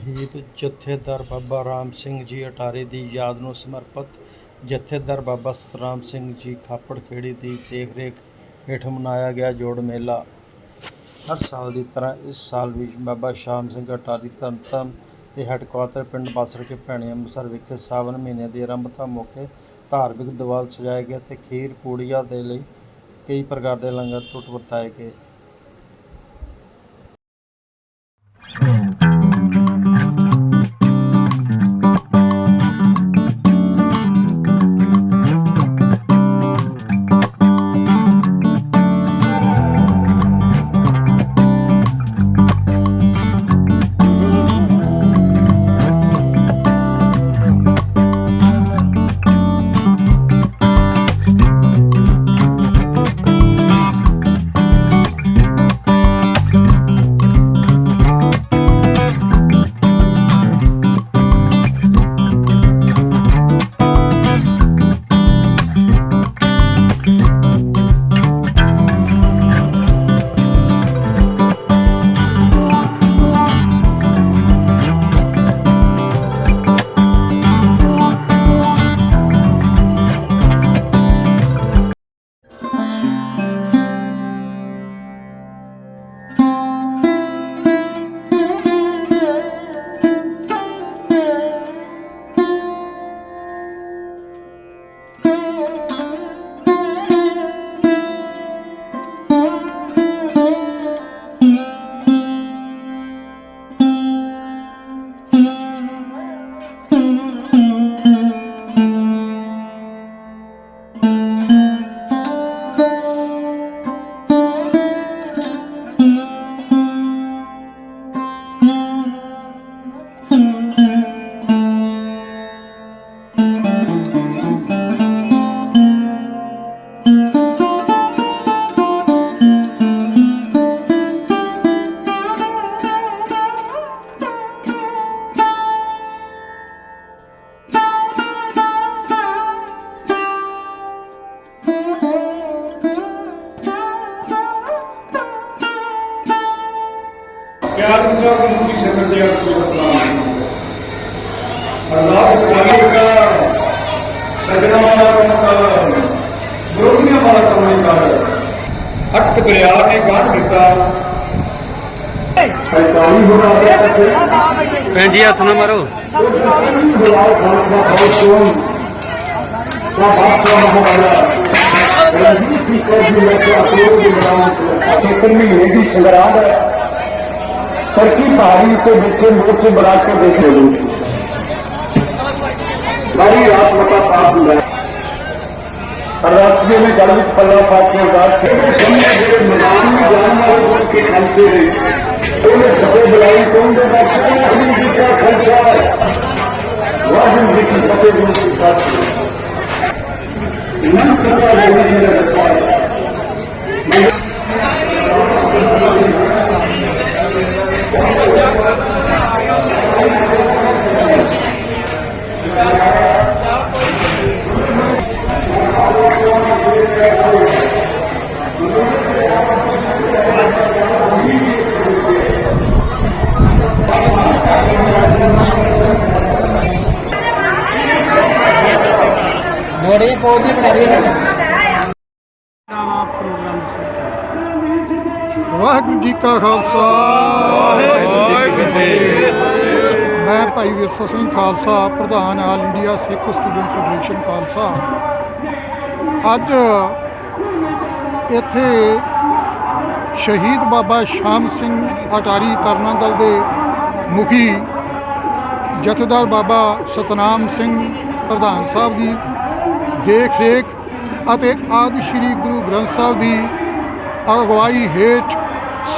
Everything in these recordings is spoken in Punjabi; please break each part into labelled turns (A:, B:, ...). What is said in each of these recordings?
A: ਸ਼ਹੀਦ ਜਥੇਦਾਰ ਬਾਬਾ ਰਾਮ ਸਿੰਘ ਜੀ ਅਟਾਰੀ ਦੀ ਯਾਦ ਨੂੰ ਸਮਰਪਿਤ ਜਥੇਦਾਰ ਬਾਬਾ ਸਤਰਾਮ ਸਿੰਘ ਜੀ ਖਾਪੜ ਖੇੜੀ ਦੀ ਦੇਖਰੇਖ ਹੇਠ ਮਨਾਇਆ ਗਿਆ ਜੋੜ ਮੇਲਾ। ਹਰ ਸਾਲ ਦੀ ਤਰ੍ਹਾਂ ਇਸ ਸਾਲ ਵੀ ਬਾਬਾ ਸ਼ਾਮ ਸਿੰਘ ਅਟਾਰੀ ਤਰਨਤਾਰਨ ਦੇ ਹੈੱਡਕੁਆਰਟਰ ਪਿੰਡ ਬਾਸਰ ਕੇ ਭੈਣੀ ਅੰਮ੍ਰਿਤਸਰ ਵਿਖੇ ਸਾਵਨ ਮਹੀਨੇ ਦੀ ਆਰੰਭਤਾ ਮੌਕੇ ਧਾਰਮਿਕ ਦੀਵਾਲ ਸਜਾਏ ਗਏ ਤੇ ਖੀਰ ਪੂੜੀਆਂ ਦੇ ਲਈ ਕਈ ਪ੍ਰਕਾਰ ਦੇ ਲੰਗਰ ਟੁੱਟ ਵਰਤਾਏ ਗਏ।
B: ਅਰਦਾਸ ਕਰਾਂਗੇ ਕਰ ਸਜਣਾ ਵਾਲਾ ਕੰਮ ਕਰ ਵਿਰੋਧੀਆਂ ਵਾਲਾ ਕੰਮ ਨਹੀਂ ਕਰ ਅਟਕ ਦਰਿਆ ਨੇ ਗਾਂਢ ਦਿੱਤਾ ਸ਼ੈਤਾਨੀ ਹੋ ਰਿਹਾ ਹੈ
C: ਭੈਣ ਜੀ ਹੱਥ ਨਾ ਮਾਰੋ
B: ਬੁਲਾਓ ਖਾਨ ਦਾ ਬਹੁਤ ਸੋਹਣ ਦਾ ਬਾਪ ਦਾ ਮਹਾਰਾਜਾ ਰਣਜੀਤ ਸਿੰਘ ਕੋਲ ਦੀ ਮੈਂ ਅਪਲੋਡ ਦੀ ਬਣਾਉਂ ਅਤੇ ਮਹੀਨੇ ਦੀ ਸੰਗਰਾਮ ਹੈ तरकी पहाड़ी के नीचे मोर्चे बना के देख रहे सारी आत्मता प्राप्त है राष्ट्रीय में गर्वित पल्ला पात्र राज मैदानी जानवर के खाते हैं उन्हें सफ़ेद लाई कौन देगा क्या खर्चा है वाहन जी की सफ़ेद उनके साथ मन करता रहने के लिए रखा है।
C: ਮੋੜੇ ਕੋਈ ਨਹੀਂ ਬਣਾ ਰਹੀ
D: ਵਾਹਿਗੁਰੂ ਜੀ ਕਾ ਖਾਲਸਾ। ਵਾਹਿਗੁਰੂ ਜੀ ਕੀ ਫਤਿਹ ਮੈਂ ਭਾਈ ਵਿਰਸਾ ਸਿੰਘ ਖਾਲਸਾ, ਪ੍ਰਧਾਨ all India Sikh student federation Khalsa. ਅੱਜ ਇੱਥੇ ਸ਼ਹੀਦ ਬਾਬਾ ਸ਼ਾਮ ਸਿੰਘ ਅਟਾਰੀ ਤਰਨਾ ਦਲ ਦੇ ਮੁਖੀ ਜਥੇਦਾਰ ਬਾਬਾ ਸਤਨਾਮ ਸਿੰਘ ਪ੍ਰਧਾਨ ਸਾਹਿਬ ਦੀ ਦੇਖ ਰੇਖ ਅਤੇ ਆਦਿ ਸ੍ਰੀ ਗੁਰੂ ਗ੍ਰੰਥ ਸਾਹਿਬ ਦੀ ਅਗਵਾਈ ਹੇਠ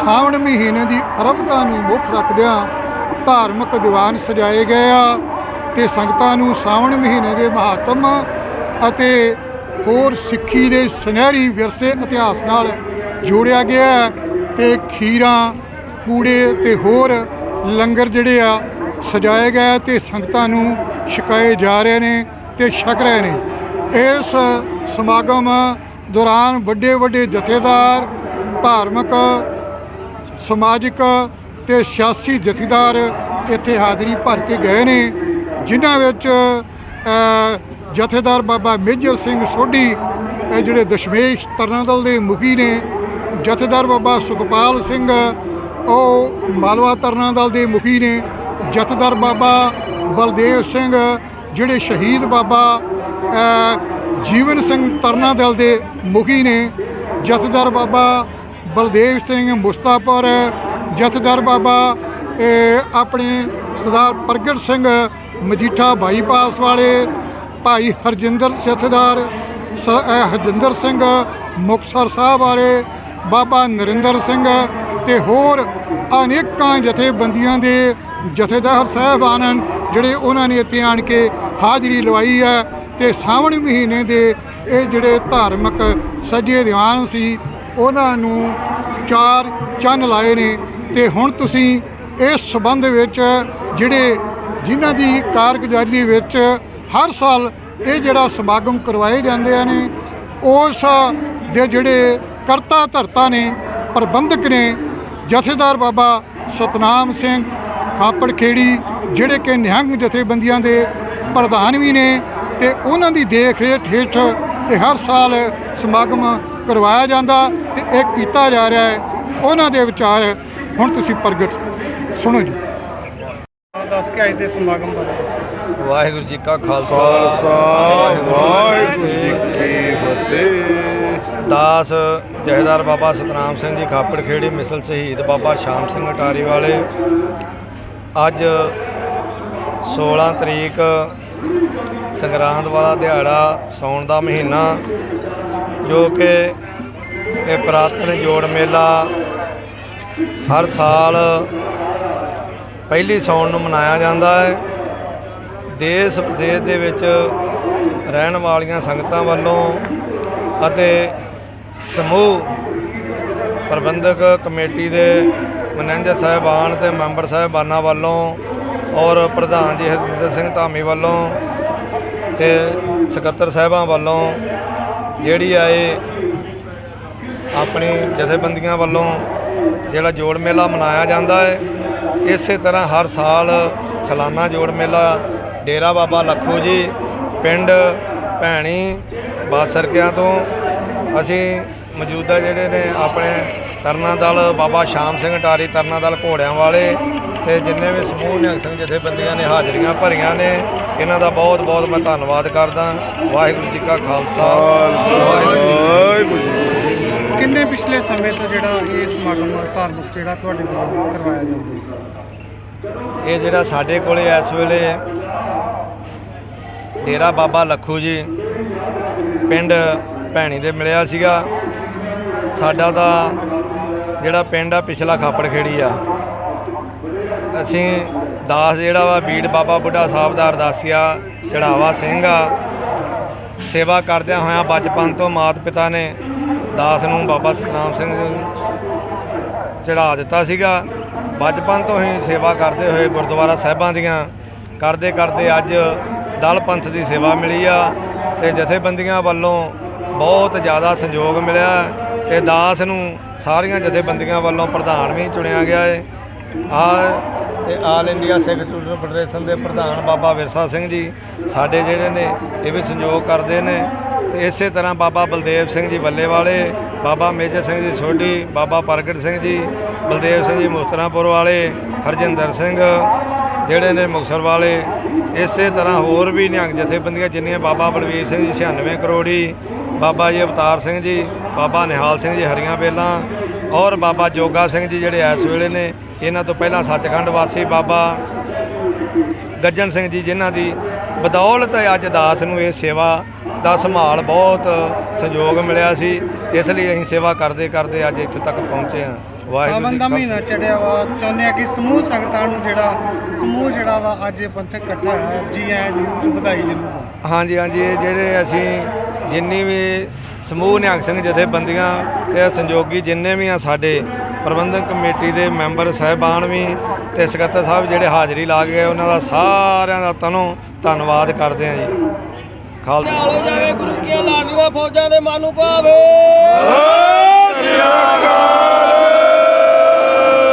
D: ਸਾਵਣ ਮਹੀਨੇ ਦੀ ਅਰਬਤਾ ਨੂੰ ਮੁੱਖ ਰੱਖਦਿਆਂ ਧਾਰਮਿਕ ਦੀਵਾਨ ਸਜਾਏ ਗਏ ਆ ਤੇ ਸੰਗਤਾਂ ਨੂੰ ਸਾਵਣ ਮਹੀਨੇ ਦੇ ਮਹਾਤਮ ਅਤੇ ਹੋਰ ਸਿੱਖੀ ਦੇ ਸੁਨਹਿਰੀ ਵਿਰਸੇ ਇਤਿਹਾਸ ਨਾਲ ਜੋੜਿਆ ਗਿਆ ਹੈ ਤੇ ਖੀਰਾਂ, ਕੂੜੇ ਤੇ ਹੋਰ ਲੰਗਰ ਜਿਹੜੇ ਆ ਸਜਾਏ ਗਏ ਤੇ ਸੰਗਤਾਂ ਨੂੰ ਛਕਾਏ ਜਾ ਰਹੇ ਨੇ ਤੇ ਛਕ ਰਹੇ ਨੇ। ਇਸ ਸਮਾਗਮ ਦੌਰਾਨ ਵੱਡੇ ਵੱਡੇ ਜਥੇਦਾਰ, ਧਾਰਮਿਕ, ਸਮਾਜਿਕ ਤੇ ਸਿਆਸੀ ਜਥੇਦਾਰ ਇੱਥੇ ਹਾਜ਼ਰੀ ਭਰ ਕੇ ਗਏ ਨੇ, ਜਿਨ੍ਹਾਂ ਵਿੱਚ ਜਥੇਦਾਰ ਬਾਬਾ ਮੇਜਰ ਸਿੰਘ ਸੋਢੀ ਜਿਹੜੇ ਦਸ਼ਮੇਸ਼ ਤਰਨਾ ਦਲ ਦੇ ਮੁਖੀ ਨੇ, ਜਥੇਦਾਰ ਬਾਬਾ ਸੁਖਪਾਲ ਸਿੰਘ, ਉਹ ਮਾਲਵਾ ਤਰਨਾ ਦਲ ਦੇ ਮੁਖੀ ਨੇ, ਜਥੇਦਾਰ ਬਾਬਾ ਬਲਦੇਵ ਸਿੰਘ, ਜਿਹੜੇ ਸ਼ਹੀਦ ਬਾਬਾ ਜੀਵਨ ਸਿੰਘ ਤਰਨਾ ਦਲ ਦੇ ਮੁਖੀ ਨੇ, ਜਥੇਦਾਰ ਬਾਬਾ ਬਲਦੇਵ ਸਿੰਘ ਮੁਸਤਾਪੁਰ, ਜਥੇਦਾਰ ਬਾਬਾ ਆਪਣੇ ਸਰਦਾਰ ਪ੍ਰਗਟ ਸਿੰਘ ਮਜੀਠਾ ਬਾਈਪਾਸ ਵਾਲੇ, ਭਾਈ ਹਰਜਿੰਦਰ, ਜਥੇਦਾਰ ਸ- ਹਰਜਿੰਦਰ ਸਿੰਘ ਮੁਕਤਸਰ ਸਾਹਿਬ ਵਾਲੇ, ਬਾਬਾ ਨਰਿੰਦਰ ਸਿੰਘ ਤੇ ਹੋਰ ਅਨੇਕਾਂ ਜਥੇਬੰਦੀਆਂ ਦੇ ਜਥੇਦਾਰ ਸਾਹਿਬਾਨ ਜਿਹੜੇ ਉਹਨਾਂ ਨੇ ਇੱਥੇ ਆਣ ਕੇ ਹਾਜ਼ਰੀ ਲਵਾਈ ਹੈ। ਤੇ ਸਾਵਣ ਮਹੀਨੇ ਦੇ ਇਹ ਜਿਹੜੇ ਧਾਰਮਿਕ ਸੱਜੇ ਦੀਵਾਨ ਸੀ, ਉਹਨਾਂ ਨੂੰ ਚਾਰ ਚੰਨ ਲਾਏ ਨੇ। ਤੇ ਹੁਣ ਤੁਸੀਂ ਇਸ ਸਬੰਧ ਵਿੱਚ ਜਿਹੜੇ ਜਿਨ੍ਹਾਂ ਦੀ ਕਾਰਗੁਜ਼ਾਰੀ ਦੇ ਵਿੱਚ ਹਰ ਸਾਲ ਇਹ ਜਿਹੜਾ ਸਮਾਗਮ ਕਰਵਾਏ ਜਾਂਦੇ ਨੇ, ਉਸ ਦੇ ਜਿਹੜੇ ਕਰਤਾ ਧਰਤਾ ਨੇ, ਪ੍ਰਬੰਧਕ ਨੇ, ਜਥੇਦਾਰ ਬਾਬਾ ਸਤਨਾਮ ਸਿੰਘ ਖਾਪੜ ਖੇੜੀ ਜਿਹੜੇ ਕਿ ਨਿਹੰਗ ਜਥੇਬੰਦੀਆਂ ਦੇ ਪ੍ਰਧਾਨ ਵੀ ਨੇ ਤੇ ਉਹਨਾਂ ਦੀ ਦੇਖ ਰੇਖ ਹੇਠ ਇਹ ਹਰ ਸਾਲ ਸਮਾਗਮ ਕਰਵਾਇਆ ਜਾਂਦਾ ਤੇ ਇਹ ਕੀਤਾ ਜਾ ਰਿਹਾ ਹੈ। ਉਹਨਾਂ ਦੇ ਵਿਚਾਰ ਹੁਣ ਤੁਸੀਂ ਪ੍ਰਗਟ ਸੁਣੋ ਜੀ।
E: ਦੱਸ ਕੇ ਅੱਜ ਦੇ ਸਮਾਗਮ ਬਾਰੇ ਦੱਸੋ।
F: ਵਾਹਿਗੁਰੂ ਜੀ ਕਾ ਖਾਲਸਾ।
G: ਖਾਲਸਾ ਵਾਹਿਗੁਰੂ ਜੀ ਕੀ ਫਤਿਹ।
F: ਦਾਸ ਜਹੇਦਾਰ ਬਾਬਾ ਸਤਨਾਮ ਸਿੰਘ ਜੀ ਖਾਪੜ ਖੇੜੀ ਮਿਸਲ ਸ਼ਹੀਦ ਬਾਬਾ ਸ਼ਾਮ ਸਿੰਘ ਅਟਾਰੀ ਵਾਲੇ। ਅੱਜ 16 ਤਰੀਕ ਸੰਗਰਾਂਦ ਵਾਲਾ ਦਿਹਾੜਾ ਸੌਣ ਦਾ ਮਹੀਨਾ, ਜੋ ਕਿ ਇਹ ਪ੍ਰਾਤਨ ਜੋੜ ਮੇਲਾ ਹਰ ਸਾਲ ਪਹਿਲੀ ਸੌਣ ਨੂੰ ਮਨਾਇਆ ਜਾਂਦਾ ਹੈ। ਦੇਸ਼ ਵਿਦੇਸ਼ ਦੇ ਵਿੱਚ ਰਹਿਣ ਵਾਲੀਆਂ ਸੰਗਤਾਂ ਵੱਲੋਂ ਅਤੇ ਸਮੂਹ ਪ੍ਰਬੰਧਕ ਕਮੇਟੀ ਦੇ ਮੈਨੇਜਰ ਸਾਹਿਬਾਨ ਤੇ ਮੈਂਬਰ ਸਾਹਿਬਾਨਾਂ ਵੱਲੋਂ ਔਰ ਪ੍ਰਧਾਨ ਜੀ ਹਰਜਿੰਦਰ ਸਿੰਘ ਧਾਮੀ ਵੱਲੋਂ ਤੇ ਸਕੱਤਰ ਸਾਹਿਬਾਂ ਵੱਲੋਂ ਜਿਹੜੀ ਆ ਇਹ ਆਪਣੀ ਜਥੇਬੰਦੀਆਂ ਵੱਲੋਂ ਜਿਹੜਾ ਜੋੜ ਮੇਲਾ ਮਨਾਇਆ ਜਾਂਦਾ ਹੈ, ਇਸੇ ਤਰ੍ਹਾਂ ਹਰ ਸਾਲ ਸਾਲਾਨਾ ਜੋੜ ਮੇਲਾ ਡੇਰਾ ਬਾਬਾ ਲੱਖੂ ਜੀ, ਪਿੰਡ ਭੈਣੀ ਬਾਸਰਕਿਆਂ ਤੋਂ ਅਸੀਂ ਮੌਜੂਦਾ ਜਿਹੜੇ ਨੇ ਆਪਣੇ ਤਰਨਾ ਦਲ ਬਾਬਾ ਸ਼ਾਮ ਸਿੰਘ ਟਾਰੀ ਤਰਨਾ ਦਲ ਘੋੜਿਆਂ ਵਾਲੇ ਤੇ ਜਿੰਨੇ ਵੀ ਸਮੂਹ ਨਿਹੰਗ ਸਿੰਘ ਜਥੇਬੰਦੀਆਂ ਨੇ ਹਾਜ਼ਰੀਆਂ ਭਰੀਆਂ ਨੇ ਇਹਨਾਂ ਦਾ ਬਹੁਤ ਬਹੁਤ ਮੈਂ ਧੰਨਵਾਦ ਕਰਦਾ। ਵਾਹਿਗੁਰੂ ਜੀ ਕਾ ਖਾਲਸਾ। ਵਾਹਿਗੁਰੂ
E: ਕਿੰਨੇ ਪਿਛਲੇ ਸਮੇਂ ਤੋਂ ਜਿਹੜਾ ਇਹ ਸਮਾਗਮ ਧਾਰਮਿਕ ਜਿਹੜਾ ਤੁਹਾਡੇ ਵੱਲੋਂ ਕਰਵਾਇਆ ਜਾਂਦਾ
F: ਇਹ ਜਿਹੜਾ ਸਾਡੇ ਕੋਲੇ ਇਸ ਵੇਲੇ ਡੇਰਾ ਬਾਬਾ ਲੱਖੂ ਜੀ ਪਿੰਡ ਭੈਣੀ ਦੇ ਮਿਲਿਆ ਸੀਗਾ। ਸਾਡਾ ਦਾ ਜਿਹੜਾ ਪਿੰਡ ਆ ਪਿਛਲਾ ਖਾਪੜ ਖੇੜੀ ਆ। ਅਸੀਂ ਦਾਸ ਜਿਹੜਾ ਵਾ ਬੀੜ ਬਾਬਾ ਬੁੱਢਾ ਸਾਹਿਬ ਦਾ ਅਰਦਾਸੀਆ ਚੜਾਵਾ ਸਿੰਘ ਆ। ਸੇਵਾ ਕਰਦਿਆਂ ਹੋਇਆਂ ਬਚਪਨ ਤੋਂ ਮਾਤ ਪਿਤਾ ਨੇ ਦਾਸ ਨੂੰ ਬਾਬਾ ਸਤਨਾਮ ਸਿੰਘ ਚੜਾ ਦਿੱਤਾ ਸੀਗਾ। ਬਚਪਨ ਤੋਂ ਹੀ ਸੇਵਾ ਕਰਦੇ ਹੋਏ ਗੁਰਦੁਆਰਾ ਸਾਹਿਬਾਂ ਦੀਆਂ ਕਰਦੇ ਕਰਦੇ ਅੱਜ ਦਲ ਪੰਥ ਦੀ ਸੇਵਾ ਮਿਲੀ ਆ ਤੇ ਜਥੇਬੰਦੀਆਂ ਵੱਲੋਂ ਬਹੁਤ ਜ਼ਿਆਦਾ ਸੰਯੋਗ ਮਿਲਿਆ ਤੇ ਦਾਸ ਨੂੰ ਸਾਰੀਆਂ ਜਥੇਬੰਦੀਆਂ ਵੱਲੋਂ ਪ੍ਰਧਾਨ ਵੀ ਚੁਣਿਆ ਗਿਆ ਹੈ ਆ ਤੇ all India Sikh student federation ਦੇ ਪ੍ਰਧਾਨ ਬਾਬਾ ਵਿਰਸਾ ਸਿੰਘ ਜੀ, ਸਾਡੇ ਜਿਹੜੇ ਨੇ, ਇਹ ਵੀ ਸੰਯੋਗ ਕਰਦੇ ਨੇ। ਤੇ ਇਸੇ ਤਰ੍ਹਾਂ ਬਾਬਾ ਬਲਦੇਵ ਸਿੰਘ ਜੀ ਬੱਲੇ ਵਾਲੇ ਬਾਬਾ ਮੇਜਰ ਸਿੰਘ ਜੀ ਸੋਢੀ, ਬਾਬਾ ਪ੍ਰਗਟ ਸਿੰਘ ਜੀ, ਬਲਦੇਵ ਸਿੰਘ ਜੀ ਮੁਸਤਰਾਪੁਰ ਵਾਲੇ, ਹਰਜਿੰਦਰ ਸਿੰਘ ਜਿਹੜੇ ਨੇ ਮੁਕਤਸਰ ਵਾਲੇ। ਇਸੇ ਤਰ੍ਹਾਂ ਹੋਰ ਵੀ ਨਿਹੰਗ ਜਥੇਬੰਦੀਆਂ ਜਿੰਨੀਆਂ ਬਾਬਾ ਬਲਵੀਰ ਸਿੰਘ ਜੀ 96 ਕਰੋੜੀ, ਬਾਬਾ ਜੀ ਅਵਤਾਰ ਸਿੰਘ ਜੀ, ਬਾਬਾ ਨਿਹਾਲ ਸਿੰਘ ਜੀ ਹਰੀਆਂ ਬੇਲਾਂ ਔਰ ਬਾਬਾ ਜੋਗਾ ਸਿੰਘ ਜੀ ਜਿਹੜੇ ਇਸ ਵੇਲੇ ਨੇ ਇਹਨਾਂ ਤੋਂ ਪਹਿਲਾਂ ਸੱਚਖੰਡ ਵਾਸੀ ਬਾਬਾ ਗੱਜਣ ਸਿੰਘ ਜੀ ਜਿਨ੍ਹਾਂ ਦੀ ਬਦੌਲਤ ਅੱਜ ਦਾਸ ਨੂੰ ਇਹ ਸੇਵਾ ਦਾ ਸੰਭਾਲ ਬਹੁਤ ਸਹਿਯੋਗ ਮਿਲਿਆ ਸੀ ਇਸ ਲਈ ਅਸੀਂ ਸੇਵਾ ਕਰਦੇ ਕਰਦੇ ਅੱਜ ਇੱਥੇ ਤੱਕ ਪਹੁੰਚੇ ਹਾਂ
E: ਸਾਵਨ
F: ਜੀ
E: ਦਾ ਮਹੀਨਾ ਚੜਿਆ ਵਾ ਚਾਹੁੰਦੇ ਆ ਕਿ ਸਮੂਹ ਸੰਗਤਾਂ ਨੂੰ ਜਿਹੜਾ ਸਮੂਹ ਜਿਹੜਾ ਵਾ ਅੱਜ ਇਹ ਪੰਥਕ ਇਕੱਠਾ ਹੋਇਆ ਜੀ ਆਇਆਂ ਜਰੂਰ ਵਧਾਈ ਜਰੂਰ।
F: ਹਾਂਜੀ ਹਾਂਜੀ ਇਹ ਜਿਹੜੇ ਅਸੀਂ ਜਿੰਨੀ ਵੀ ਸਮੂਹ ਨਿਹੰਗ ਸਿੰਘ ਜਥੇਬੰਦੀਆਂ ਤੇ ਸੰਯੋਗੀ ਜਿੰਨੇ ਵੀ ਆ ਸਾਡੇ ਪ੍ਰਬੰਧਕ ਕਮੇਟੀ ਦੇ ਮੈਂਬਰ ਸਾਹਿਬਾਨ ਵੀ ਤੇ ਸਕੱਤਰ ਸਾਹਿਬ ਜਿਹੜੇ ਹਾਜ਼ਰੀ ਲਾ ਕੇ ਗਏ ਉਹਨਾਂ ਦਾ ਸਾਰਿਆਂ ਦਾ ਤਨੋਂ ਧੰਨਵਾਦ ਕਰਦੇ ਹਾਂ ਜੀ ਖਾਲਸਾ
H: ਆਲੋ ਜਾਵੇ ਗੁਰੂ ਕੀਆਂ ਲਾਡੀਆਂ ਫੌਜਾਂ ਦੇ ਮਨ ਨੂੰ ਭਾਵੇ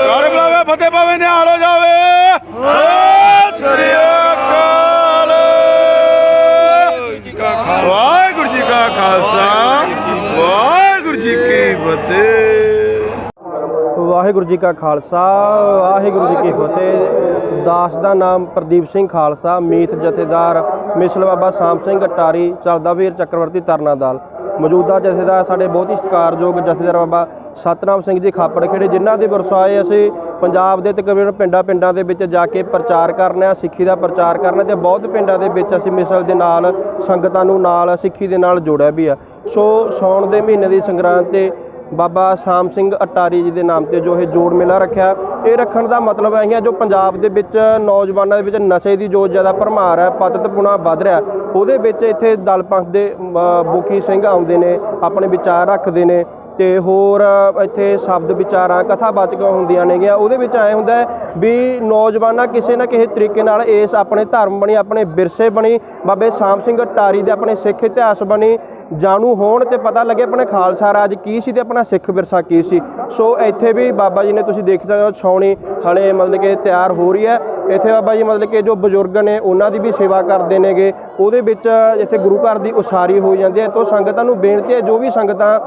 G: ਕਾਲੇ ਬੁਲਾਵੇ ਫਤਿਹ ਪਾਵੇ ਨਿਹਾਲ ਹੋ ਜਾਵੇ ਵਾਹਿਗੁਰੂ ਜੀ ਕਾ
H: ਖਾਲਸਾ, ਵਾਹਿਗੁਰੂ ਜੀ ਕੀ ਫਤਿਹ। ਦਾਸ ਦਾ ਨਾਮ ਪ੍ਰਦੀਪ ਸਿੰਘ ਖਾਲਸਾ, ਮੀਤ ਜਥੇਦਾਰ ਮਿਸਲ ਬਾਬਾ ਸਾਮ ਸਿੰਘ ਅਟਾਰੀ, ਚਲਦਾ ਵੀਰ ਚੱਕਰਵਰਤੀ ਤਰਨਾਦਲ ਮੌਜੂਦਾ ਜਥੇਦਾਰ ਸਾਡੇ ਬਹੁਤ ਹੀ ਸਤਿਕਾਰਯੋਗ ਜਥੇਦਾਰ ਬਾਬਾ ਸਤਨਾਮ ਸਿੰਘ ਜੀ ਖਾਪੜ ਖੇੜੇ, ਜਿਨ੍ਹਾਂ ਦੇ ਵਰਸਾਏ ਅਸੀਂ ਪੰਜਾਬ ਦੇ ਤਕਰੀਬਨ ਪਿੰਡਾਂ ਪਿੰਡਾਂ ਦੇ ਵਿੱਚ ਜਾ ਕੇ ਪ੍ਰਚਾਰ ਕਰਨਾ ਸਿੱਖੀ ਦਾ ਪ੍ਰਚਾਰ ਕਰਨਾ ਤੇ ਬਹੁਤ ਪਿੰਡਾਂ ਦੇ ਵਿੱਚ ਅਸੀਂ ਮਿਸਲ ਦੇ ਨਾਲ ਸੰਗਤਾਂ ਨੂੰ ਨਾਲ ਸਿੱਖੀ ਦੇ ਨਾਲ ਜੋੜਿਆ ਵੀ ਆ। ਸੋ ਸੌਣ ਦੇ ਮਹੀਨੇ ਦੀ ਸੰਗਰਾਂਦ ਤੇ ਬਾਬਾ ਸਾਮ ਸਿੰਘ ਅਟਾਰੀ ਜੀ ਦੇ ਨਾਮ ਤੇ ਜੋ ਇਹ ਜੋੜ ਮੇਲਾ ਰੱਖਿਆ ਇਹ ਰੱਖਣ ਦਾ ਮਤਲਬ ਹੈ ਹੈ ਜੋ ਪੰਜਾਬ ਦੇ ਵਿੱਚ ਨੌਜਵਾਨਾਂ ਦੇ ਵਿੱਚ ਨਸ਼ੇ ਦੀ ਜੋ ਜ਼ਿਆਦਾ ਭਰਮਾਰ ਹੈ ਪਤਤਪੁਣਾ ਵੱਧ ਰਿਹਾ ਉਹਦੇ ਵਿੱਚ ਇੱਥੇ ਦਲ ਪੰਥ ਦੇ ਅ, ਮੁਖੀ ਸਿੰਘ ਆਉਂਦੇ ਨੇ ਆਪਣੇ ਵਿਚਾਰ ਰੱਖਦੇ ਨੇ ਤੇ ਹੋਰ ਇੱਥੇ ਸ਼ਬਦ ਵਿਚਾਰਾਂ ਕਥਾਵਾਚਕ ਹੁੰਦੀਆਂ ਨੇਗੀਆਂ ਉਹਦੇ ਵਿੱਚ ਐ ਹੁੰਦਾ ਵੀ ਨੌਜਵਾਨਾਂ ਕਿਸੇ ਨਾ ਕਿਸੇ ਤਰੀਕੇ ਨਾਲ ਇਸ ਆਪਣੇ ਧਰਮ ਬਣੀ ਆਪਣੇ ਵਿਰਸੇ ਬਣੀ ਬਾਬੇ ਸਾਮ ਸਿੰਘ ਟਾਰੀ ਦੇ ਆਪਣੇ ਸਿੱਖ ਇਤਿਹਾਸ ਬਣੀ ਜਾਣੂ ਹੋਣ ਤੇ ਪਤਾ ਲੱਗੇ ਆਪਣੇ ਖਾਲਸਾ ਰਾਜ ਕੀ ਸੀ ਤੇ ਆਪਣਾ ਸਿੱਖ ਵਿਰਸਾ ਕੀ ਸੀ। ਸੋ ਇੱਥੇ ਵੀ ਬਾਬਾ ਜੀ ਨੇ ਤੁਸੀਂ ਦੇਖ ਸਕਦੇ ਹੋ ਛਾਉਣੀ ਹਲੇ ਮਤਲਬ ਕਿ ਤਿਆਰ ਹੋ ਰਹੀ ਹੈ। ਇੱਥੇ ਬਾਬਾ ਜੀ ਮਤਲਬ ਕਿ ਜੋ ਬਜ਼ੁਰਗ ਨੇ ਉਹਨਾਂ ਦੀ ਵੀ ਸੇਵਾ ਕਰਦੇ ਨੇਗੇ। ਉਹਦੇ ਵਿੱਚ ਇੱਥੇ ਗੁਰੂ ਘਰ ਦੀ ਉਸਾਰੀ ਹੋ ਜਾਂਦੀ ਹੈ। ਤੋਂ ਸੰਗਤਾਂ ਨੂੰ ਬੇਨਤੀ ਹੈ ਜੋ ਵੀ ਸੰਗਤਾਂ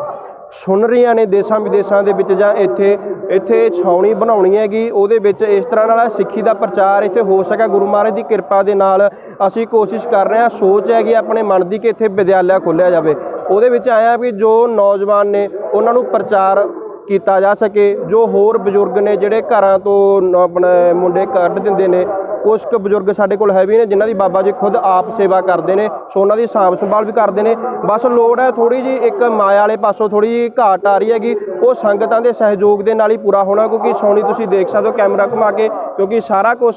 H: ਸੁਣ ਰਹੀਆਂ ਨੇ ਦੇਸ਼ਾਂ ਵਿਦੇਸ਼ਾਂ ਦੇ ਵਿੱਚ ਜਾਂ ਇੱਥੇ ਇੱਥੇ ਛਾਉਣੀ ਬਣਾਉਣੀ ਹੈਗੀ, ਉਹਦੇ ਵਿੱਚ ਇਸ ਤਰ੍ਹਾਂ ਨਾਲ ਸਿੱਖੀ ਦਾ ਪ੍ਰਚਾਰ ਇੱਥੇ ਹੋ ਸਕਿਆ ਗੁਰੂ ਮਹਾਰਾਜ ਦੀ ਕਿਰਪਾ ਦੇ ਨਾਲ ਅਸੀਂ ਕੋਸ਼ਿਸ਼ ਕਰ ਰਹੇ ਹਾਂ, ਸੋਚ ਹੈਗੀ ਆਪਣੇ ਮਨ ਦੀ ਕਿ ਇੱਥੇ ਵਿਦਿਆਲਿਆ ਖੋਲ੍ਹਿਆ ਜਾਵੇ। ਉਹਦੇ ਵਿੱਚ ਆਇਆ ਵੀ ਜੋ ਨੌਜਵਾਨ ਨੇ, ਉਹਨਾਂ ਨੂੰ ਪ੍ਰਚਾਰ ਕੀਤਾ ਜਾ ਸਕੇ, ਜੋ ਹੋਰ ਬਜ਼ੁਰਗ ਨੇ ਜਿਹੜੇ ਘਰਾਂ ਤੋਂ ਨ- ਆਪਣੇ ਮੁੰਡੇ ਕੱਢ ਦਿੰਦੇ ਨੇ ਕੁਝ ਕੁ ਬਜ਼ੁਰਗ ਸਾਡੇ ਕੋਲ ਹੈ ਵੀ ਨੇ, ਜਿਨ੍ਹਾਂ ਦੀ ਬਾਬਾ ਜੀ ਖੁਦ ਆਪ ਸੇਵਾ ਕਰਦੇ ਨੇ, ਸੋ ਉਹਨਾਂ ਦੀ ਸਾਂਭ ਸੰਭਾਲ ਵੀ ਕਰਦੇ ਨੇ। ਬਸ ਲੋੜ ਹੈ ਥੋੜੀ ਜੀ ਇੱਕ ਮਾਇਆ ਵਾਲੇ ਪਾਸੋਂ ਥੋੜੀ ਜੀ ਘਾਟ ਆ ਰਹੀ ਹੈਗੀ। ਉਹ ਸੰਗਤਾਂ ਦੇ ਸਹਿਯੋਗ ਦੇ ਨਾਲ ਹੀ ਪੂਰਾ ਹੋਣਾ, ਕਿਉਂਕਿ ਸੋਣੀ ਤੁਸੀਂ ਦੇਖ ਸਕਦੇ ਹੋ ਕੈਮਰਾ ਘੁਮਾ ਕੇ ਕਿਉਂਕਿ ਸਾਰਾ ਕੁਝ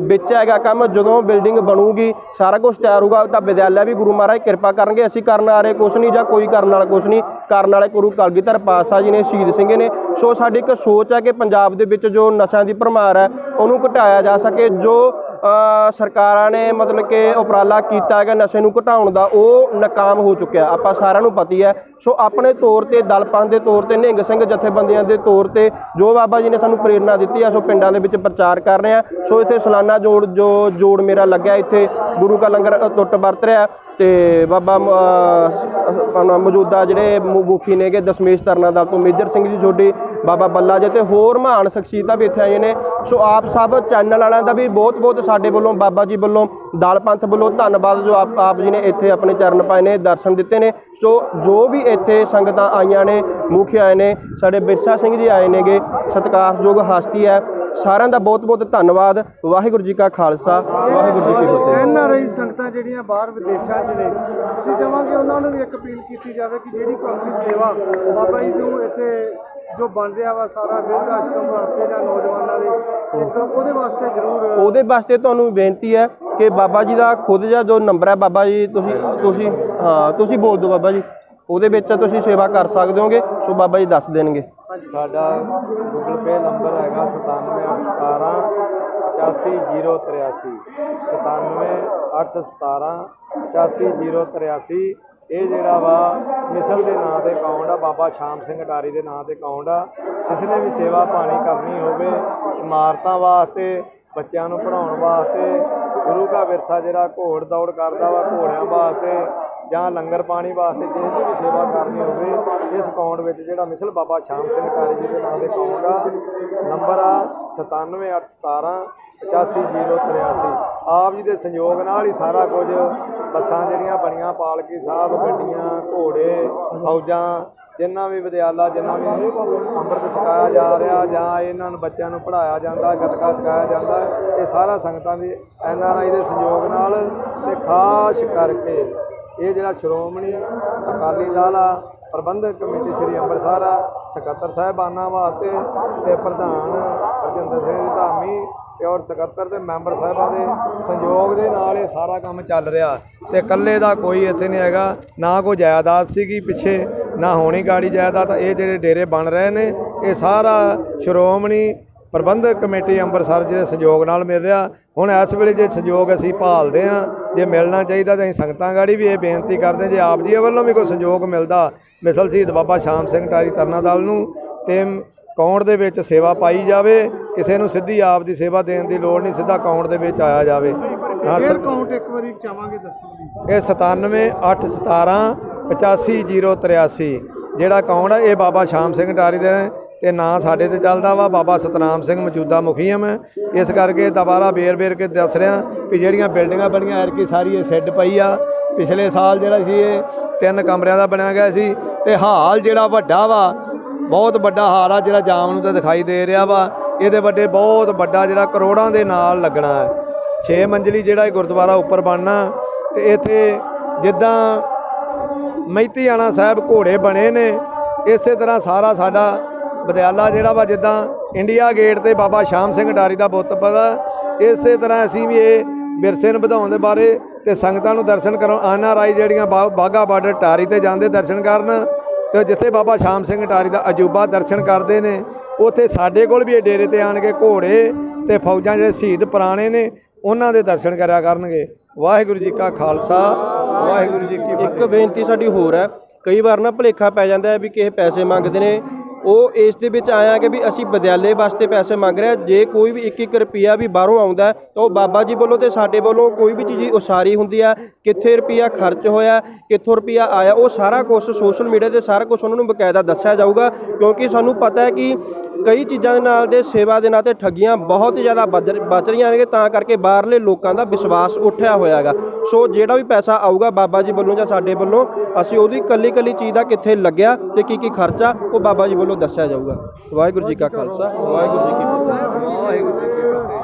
H: ਵਿੱਚ ਹੈਗਾ ਕੰਮ, ਜਦੋਂ ਬਿਲਡਿੰਗ ਬਣੂਗੀ, ਸਾਰਾ ਕੁਝ ਤਿਆਰ ਹੋਊਗਾ। ਤਾਂ ਵਿਦਿਆਲਿਆ ਵੀ ਗੁਰੂ ਮਹਾਰਾਜ ਕਿਰਪਾ ਕਰਨਗੇ। ਅਸੀਂ ਕਰਨ ਆ ਰਹੇ ਕੁਝ ਨਹੀਂ ਜਾਂ ਕੋਈ ਕਰਨ ਵਾਲਾ ਕੁਝ ਨਹੀਂ। ਕਰਨ ਵਾਲੇ ਗੁਰੂ ਕਲਗੀਧਰ ਪਾਤਸ਼ਾਹ ਜੀ ਨੇ ਸ਼ਹੀਦ ਸਿੰਘ ਨੇ। ਸੋ ਸਾਡੀ ਇੱਕ ਸੋਚ ਹੈ ਕਿ ਪੰਜਾਬ ਦੇ ਵਿੱਚ ਜੋ ਨਸ਼ਿਆਂ ਦੀ ਭਰਮਾਰ ਹੈ, ਉਹਨੂੰ ਘਟਾਇਆ ਜਾ ਸਕੇ, ਜੋ ਸਰਕਾਰਾਂ ਨੇ ਮਤਲਬ ਕਿ ਉਪਰਾਲਾ ਕੀਤਾ ਹੈਗਾ ਨਸ਼ੇ ਨੂੰ ਘਟਾਉਣ ਦਾ, ਉਹ ਨਾਕਾਮ ਹੋ ਚੁੱਕਿਆ। ਆਪਾਂ ਸਾਰਿਆਂ ਨੂੰ ਪਤੀ ਹੈ। ਸੋ ਆਪਣੇ ਤੌਰ ਤੇ ਦਲਪੰਥ ਦੇ ਤੌਰ ਤੇ, ਨਿਹੰਗ ਸਿੰਘ ਜਥੇਬੰਦੀਆਂ ਦੇ ਤੌਰ ਤੇ, ਜੋ ਬਾਬਾ ਜੀ ਨੇ ਸਾਨੂੰ ਪ੍ਰੇਰਣਾ ਦਿੱਤੀ ਆ ਸੋ ਪਿੰਡਾਂ ਦੇ ਵਿੱਚ ਪ੍ਰਚਾਰ ਕਰ ਰਹੇ ਆ ਸੋ ਇੱਥੇ ਸਲਾਨਾ ਜੋੜ, ਜੋ ਜੋੜ ਮੇਰਾ ਲੱਗਿਆ ਇੱਥੇ, ਗੁਰੂ ਕਾ ਲੰਗਰ ਟੁੱਟ ਵਰਤ ਰਿਹਾ। ਤੇ ਬਾਬਾ ਮੌਜੂਦਾ ਜਿਹੜੇ ਮੁਖੀ ਨੇਗੇ, ਦਸ਼ਮੇਸ਼ ਤਰਨਾ ਦਲ ਤੋਂ ਮੇਜਰ ਸਿੰਘ ਜੀ, ਛੋਡੀ ਬਾਬਾ ਬੱਲਾ ਜੀ ਤੇ ਹੋਰ ਮਹਾਨ ਸ਼ਖਸੀਅਤਾਂ ਵੀ ਇੱਥੇ ਆਈਆਂ ਨੇ। ਸੋ ਆਪ ਸਭ ਚੈਨਲ ਵਾਲਿਆਂ ਦਾ ਵੀ ਬਹੁਤ ਬਹੁਤ ਸਾਡੇ ਵੱਲੋਂ, ਬਾਬਾ ਜੀ ਵੱਲੋਂ ਦਲ ਪੰਥ ਵੱਲੋਂ ਧੰਨਵਾਦ ਜੋ ਆਪ ਆਪ ਜੀ ਨੇ ਇੱਥੇ ਆਪਣੇ ਚਰਨ ਪਾਏ ਨੇ, ਦਰਸ਼ਨ ਦਿੱਤੇ ਨੇ। ਸੋ ਜੋ ਵੀ ਇੱਥੇ ਸੰਗਤਾਂ ਆਈਆਂ ਨੇ, ਮੁਖੀ ਆਏ ਨੇ, ਸਾਡੇ ਬਿਰਸਾ ਸਿੰਘ ਜੀ ਆਏ ਨੇਗੇ। ਸਤਿਕਾਰਯੋਗ ਹਸਤੀ ਹੈ। ਸਾਰਿਆਂ ਦਾ ਬਹੁਤ ਬਹੁਤ ਧੰਨਵਾਦ। ਵਾਹਿਗੁਰੂ ਜੀ ਕਾ ਖਾਲਸਾ ਵਾਹਿਗੁਰੂ ਜੀ ਕੀ ਫਤਿਹ।
E: ਐਨ ਆਰ ਆਈ ਸੰਗਤਾਂ ਜਿਹੜੀਆਂ ਬਾਹਰ ਵਿਦੇਸ਼ਾਂ 'ਚ ਨੇ ਅਸੀਂ ਚਾਹਾਂਗੇ ਉਹਨਾਂ ਨੂੰ ਵੀ ਇੱਕ ਅਪੀਲ ਕੀਤੀ ਜਾਵੇ ਕਿ ਜਿਹੜੀ ਆਪਣੀ ਸੇਵਾ ਬਾਬਾ ਜੀ ਨੂੰ ਇੱਥੇ ਜੋ ਬਣ ਰਿਹਾ ਵਾ ਸਾਰਾ ਬਿਰਧ ਆਸ਼ਰਮ ਵਾਸਤੇ ਜਾਂ ਨੌਜਵਾਨਾਂ ਲਈ ਇੱਕ ਉਹਦੇ ਵਾਸਤੇ ਜ਼ਰੂਰ
H: ਉਹਦੇ ਵਾਸਤੇ ਤੁਹਾਨੂੰ ਬੇਨਤੀ ਹੈ ਕਿ ਬਾਬਾ ਜੀ ਦਾ ਖੁਦ ਦਾ ਜੋ ਨੰਬਰ ਹੈ ਬਾਬਾ ਜੀ ਤੁਸੀਂ ਤੁਸੀਂ ਹਾਂ ਤੁਸੀਂ ਬੋਲ ਦਿਓ ਬਾਬਾ ਜੀ। ਉਹਦੇ ਵਿੱਚ ਤੁਸੀਂ ਸੇਵਾ ਕਰ ਸਕਦੇ ਹੋਗੇ, ਸੋ ਬਾਬਾ ਜੀ ਦੱਸ ਦੇਣਗੇ।
F: ਸਾਡਾ ਗੂਗਲ ਪੇ ਨੰਬਰ ਹੈਗਾ 97817 85083 97817 85083 ਇਹ ਜਿਹੜਾ ਵਾ, ਮਿਸਲ ਦੇ ਨਾਂ ਤੇ ਅਕਾਊਂਟ ਆ, ਬਾਬਾ ਸ਼ਾਮ ਸਿੰਘ ਅਟਾਰੀ ਦੇ ਨਾਂ ਤੇ ਅਕਾਊਂਟ ਆ। ਕਿਸੇ ਨੇ ਵੀ ਸੇਵਾ ਪਾਣੀ ਕਰਨੀ ਹੋਵੇ, ਇਮਾਰਤਾਂ ਵਾਸਤੇ, ਬੱਚਿਆਂ ਨੂੰ ਪੜ੍ਹਾਉਣ ਵਾਸਤੇ, ਗੁਰੂ ਦਾ ਵਿਰਸਾ ਜਿਹੜਾ ਘੋੜ ਦੌੜ ਕਰਦਾ ਵਾ, ਘੋੜਿਆਂ ਵਾਸਤੇ ਜਾਂ ਲੰਗਰ ਪਾਣੀ ਵਾਸਤੇ ਜਿਸ ਦੀ ਵੀ ਸੇਵਾ ਕਰਨੀ ਹੋਵੇ, ਇਸ ਅਕਾਊਂਟ ਵਿੱਚ ਜਿਹੜਾ ਮਿਸਲ ਬਾਬਾ ਸ਼ਾਮ ਸਿੰਘ ਕਾਰੀ ਜੀ ਦੇ ਨਾਮ ਦੇ ਅਕਾਊਂਟ ਆ ਨੰਬਰ ਆ 97817 85083 ਆਪ ਜੀ ਦੇ ਸੰਯੋਗ ਨਾਲ ਹੀ ਸਾਰਾ ਕੁਝ ਬੱਸਾਂ ਜਿਹੜੀਆਂ ਬਣੀਆਂ, ਪਾਲਕੀ ਸਾਹਿਬ, ਗੱਡੀਆਂ, ਘੋੜੇ, ਫੌਜਾਂ, ਜਿੰਨਾ ਵੀ ਵਿਦਿਆਲਾ, ਜਿੰਨਾ ਵੀ ਅੰਮ੍ਰਿਤ ਸਿਖਾਇਆ ਜਾ ਰਿਹਾ ਜਾਂ ਇਹਨਾਂ ਨੂੰ ਬੱਚਿਆਂ ਨੂੰ ਪੜ੍ਹਾਇਆ ਜਾਂਦਾ, ਗੱਤਕਾ ਸਿਖਾਇਆ ਜਾਂਦਾ, ਇਹ ਸਾਰਾ ਸੰਗਤਾਂ ਦੀ ਐਨ ਆਰ ਆਈ ਦੇ ਸੰਯੋਗ ਨਾਲ ਤੇ ਖਾਸ ਕਰਕੇ ਇਹ ਜਿਹੜਾ ਸ਼੍ਰੋਮਣੀ ਅਕਾਲੀ ਦਲ ਆ, ਪ੍ਰਬੰਧਕ ਕਮੇਟੀ ਸ੍ਰੀ ਅੰਮ੍ਰਿਤਸਰ ਆ, ਸਕੱਤਰ ਸਾਹਿਬਾਨਾਂ ਵਾਸਤੇ ਤੇ ਪ੍ਰਧਾਨ ਰਜਿੰਦਰ ਸਿੰਘ ਧਾਮੀ ਤੇ ਔਰ ਸਕੱਤਰ ਤੇ ਮੈਂਬਰ ਸਾਹਿਬਾਂ ਦੇ ਸੰਯੋਗ ਦੇ ਨਾਲ ਇਹ ਸਾਰਾ ਕੰਮ ਚੱਲ ਰਿਹਾ। ਤੇ ਇਕੱਲੇ ਦਾ ਕੋਈ ਇੱਥੇ ਨਹੀਂ ਹੈਗਾ, ਨਾ ਕੋਈ ਜਾਇਦਾਦ ਸੀਗੀ ਪਿੱਛੇ, ਨਾ ਹੋਣੀ ਗਾੜੀ ਜਾਇਦਾਦ, ਇਹ ਜਿਹੜੇ ਡੇਰੇ ਬਣ ਰਹੇ ਨੇ, ਇਹ ਸਾਰਾ ਸ਼੍ਰੋਮਣੀ ਪ੍ਰਬੰਧਕ ਕਮੇਟੀ ਅੰਮ੍ਰਿਤਸਰ ਜੀ ਦੇ ਸਹਿਯੋਗ ਨਾਲ ਮਿਲ ਰਿਹਾ। ਹੁਣ ਇਸ ਵੇਲੇ ਜੇ ਸਹਿਯੋਗ ਅਸੀਂ ਭਾਲਦੇ ਹਾਂ ਜੇ ਮਿਲਣਾ ਚਾਹੀਦਾ ਤਾਂ ਅਸੀਂ ਸੰਗਤਾਂ ਗਾੜੀ ਵੀ ਇਹ ਬੇਨਤੀ ਕਰਦੇ ਹਾਂ, ਜੇ ਆਪ ਜੀ ਵੱਲੋਂ ਵੀ ਕੋਈ ਸਹਿਯੋਗ ਮਿਲਦਾ ਮਿਸਲ ਸ਼ਹੀਦ ਬਾਬਾ ਸ਼ਾਮ ਸਿੰਘ ਟਾਰੀ ਤਰਨਾ ਦਲ ਨੂੰ ਤੇ ਅਕਾਊਂਟ ਦੇ ਵਿੱਚ ਸੇਵਾ ਪਾਈ ਜਾਵੇ ਕਿਸੇ ਨੂੰ ਸਿੱਧੀ ਆਪ ਦੀ ਸੇਵਾ ਦੇਣ ਦੀ ਲੋੜ ਨਹੀਂ ਸਿੱਧਾ ਅਕਾਊਂਟ ਦੇ ਵਿੱਚ ਆਇਆ ਜਾਵੇ। ਹਾਂ ਸਰ।
E: ਅਕਾਊਂਟ ਇੱਕ ਵਾਰੀ ਚਾਹਾਂਗੇ ਦੱਸਣ ਦੀ
F: ਇਹ 97817 85083 ਜਿਹੜਾ ਅਕਾਊਂਟ ਆ ਇਹ ਬਾਬਾ ਸ਼ਾਮ ਸਿੰਘ ਟਾਰੀ ਦੇ ਤੇ ਨਾਂ ਸਾਡੇ ਤੇ ਚੱਲਦਾ ਵਾ, ਬਾਬਾ ਸਤਨਾਮ ਸਿੰਘ ਮੌਜੂਦਾ ਮੁਖੀ ਆ ਮੈਂ। ਇਸ ਕਰਕੇ ਦੁਬਾਰਾ ਬੇਰ-ਬੇਰ ਕੇ ਦੱਸ ਰਿਹਾ ਕਿ ਜਿਹੜੀਆਂ ਬਿਲਡਿੰਗਾਂ ਬਣੀਆਂ ਐਰਕੀ ਸਾਰੀ ਇਹ ਸਿੱਡ ਪਈ ਆ। ਪਿਛਲੇ ਸਾਲ ਜਿਹੜਾ ਸੀ ਇਹ ਤਿੰਨ ਕਮਰਿਆਂ ਦਾ ਬਣਿਆ ਗਿਆ ਸੀ ਤੇ ਹਾਲ ਜਿਹੜਾ ਵੱਡਾ ਵਾ, ਬਹੁਤ ਵੱਡਾ ਹਾਲ ਆ ਜਿਹੜਾ ਜਾਮ ਨੂੰ ਤਾਂ ਦਿਖਾਈ ਦੇ ਰਿਹਾ ਵਾ। ਇਹਦੇ ਵੱਡੇ ਬਹੁਤ ਵੱਡਾ ਜਿਹੜਾ ਕਰੋੜਾਂ ਦੇ ਨਾਲ ਲੱਗਣਾ ਹੈ। 6 ਮੰਜ਼ਲੀ ਜਿਹੜਾ ਇਹ ਗੁਰਦੁਆਰਾ ਉੱਪਰ ਬਣਨਾ, ਤੇ ਇੱਥੇ ਜਿੱਦਾਂ ਮਹਿਤੀਆਣਾ ਸਾਹਿਬ ਘੋੜੇ ਬਣੇ ਨੇ, ਇਸੇ ਤਰ੍ਹਾਂ ਸਾਰਾ ਸਾਡਾ ਵਿਦਿਆਲਾ ਜਿਹੜਾ ਵਾ ਜਿੱਦਾਂ ਇੰਡੀਆ ਗੇਟ ਤੇ ਬਾਬਾ ਸ਼ਾਮ ਸਿੰਘ ਡਾਰੀ ਦਾ ਬੁੱਤ ਪਦਾ ਇਸੇ ਤਰ੍ਹਾਂ ਅਸੀਂ ਵੀ ਇਹ ਵਿਰਸੇ ਨੂੰ ਵਧਾਉਣ ਦੇ ਬਾਰੇ ਤੇ ਸੰਗਤਾਂ ਨੂੰ ਦਰਸ਼ਨ ਕਰਨ ਆਨ ਆਰ ਆਈ ਜਿਹੜੀਆਂ ਬਾਗਾ ਬਾਰਡਰ ਟਾਰੀ ਤੇ ਜਾਂਦੇ ਦਰਸ਼ਨ ਕਰਨ ਤੇ ਜਿੱਥੇ ਬਾਬਾ ਸ਼ਾਮ ਸਿੰਘ ਟਾਰੀ ਦਾ ਅਜੂਬਾ ਦਰਸ਼ਨ ਕਰਦੇ ਨੇ ਉੱਥੇ ਸਾਡੇ ਕੋਲ ਵੀ ਇਹ ਡੇਰੇ ਤੇ ਆਣ ਕੇ ਘੋੜੇ ਤੇ ਫੌਜਾਂ ਜਿਹੜੇ ਸ਼ਹੀਦ ਪੁਰਾਣੇ ਨੇ ਉਹਨਾਂ ਦੇ ਦਰਸ਼ਨ ਕਰਿਆ ਕਰਨਗੇ। ਵਾਹਿਗੁਰੂ ਜੀ ਕਾ ਖਾਲਸਾ ਵਾਹਿਗੁਰੂ ਜੀ ਕੀ
H: ਇੱਕ
F: ਫਤਿਹ।
H: ਬੇਨਤੀ ਸਾਡੀ ਹੋਰ ਹੈ ਕਈ ਵਾਰ ਨਾ ਭੁਲੇਖਾ ਪੈ ਜਾਂਦਾ ਹੈ ਵੀ ਕਿਸੇ ਪੈਸੇ ਮੰਗਦੇ ਨੇ ਉਹ ਇਸ ਦੇ ਵਿੱਚ ਆਇਆ ਕਿ ਵੀ ਅਸੀਂ ਵਿਦਿਆਲੇ ਵਾਸਤੇ ਪੈਸੇ ਮੰਗ ਰਹੇ ਹਾਂ। ਜੇ ਕੋਈ ਵੀ 1-1 ਰੁਪਿਆ ਵੀ ਬਾਹਰੋਂ ਆਉਂਦਾ ਤਾਂ ਉਹ ਬਾਬਾ ਜੀ ਵੱਲੋਂ ਤੇ ਸਾਡੇ ਵੱਲੋਂ ਕੋਈ ਵੀ ਚੀਜ਼ ਉਸਾਰੀ ਹੁੰਦੀ ਆ ਕਿੱਥੇ ਰੁਪਿਆ ਖਰਚ ਹੋਇਆ, ਕਿੱਥੋਂ ਰੁਪਿਆ ਆਇਆ, ਉਹ ਸਾਰਾ ਕੁਝ ਸੋਸ਼ਲ ਮੀਡੀਆ ਤੇ ਸਾਰਾ ਕੁਝ ਉਹਨਾਂ ਨੂੰ ਬਕਾਇਦਾ ਦੱਸਿਆ ਜਾਊਗਾ। ਕਿਉਂਕਿ ਸਾਨੂੰ ਪਤਾ ਹੈ ਕਿ ਕਈ ਚੀਜ਼ਾਂ ਦੇ ਨਾਲ ਦੇ ਸੇਵਾ ਦੇ ਨਾਲ ਤੇ ਠੱਗੀਆਂ ਬਹੁਤ ਜ਼ਿਆਦਾ ਵੱਧ ਬਚ ਰਹੀਆਂ ਨੇ, ਤਾਂ ਕਰਕੇ ਬਾਹਰਲੇ ਲੋਕਾਂ ਦਾ ਵਿਸ਼ਵਾਸ ਉੱਠਿਆ ਹੋਇਆ ਹੈਗਾ। ਸੋ ਜਿਹੜਾ ਵੀ ਪੈਸਾ ਆਊਗਾ ਬਾਬਾ ਜੀ ਵੱਲੋਂ ਜਾਂ ਸਾਡੇ ਵੱਲੋਂ, ਅਸੀਂ ਉਹਦੀ ਕੱਲੀ ਕੱਲੀ ਚੀਜ਼ ਦਾ ਕਿੱਥੇ ਲੱਗਿਆ ਤੇ ਕੀ ਕੀ ਖਰਚਾ, ਉਹ ਬਾਬਾ ਜੀ ਵੱਲੋਂ ਦੱਸਿਆ ਜਾਊਗਾ। ਵਾਹਿਗੁਰੂ ਜੀ ਕਾ ਖਾਲਸਾ, ਵਾਹਿਗੁਰੂ ਜੀ ਕੀ ਫਤਿਹ।
F: ਵਾਹਿਗੁਰੂ ਜੀ ਕੀ ਫਤਿਹ।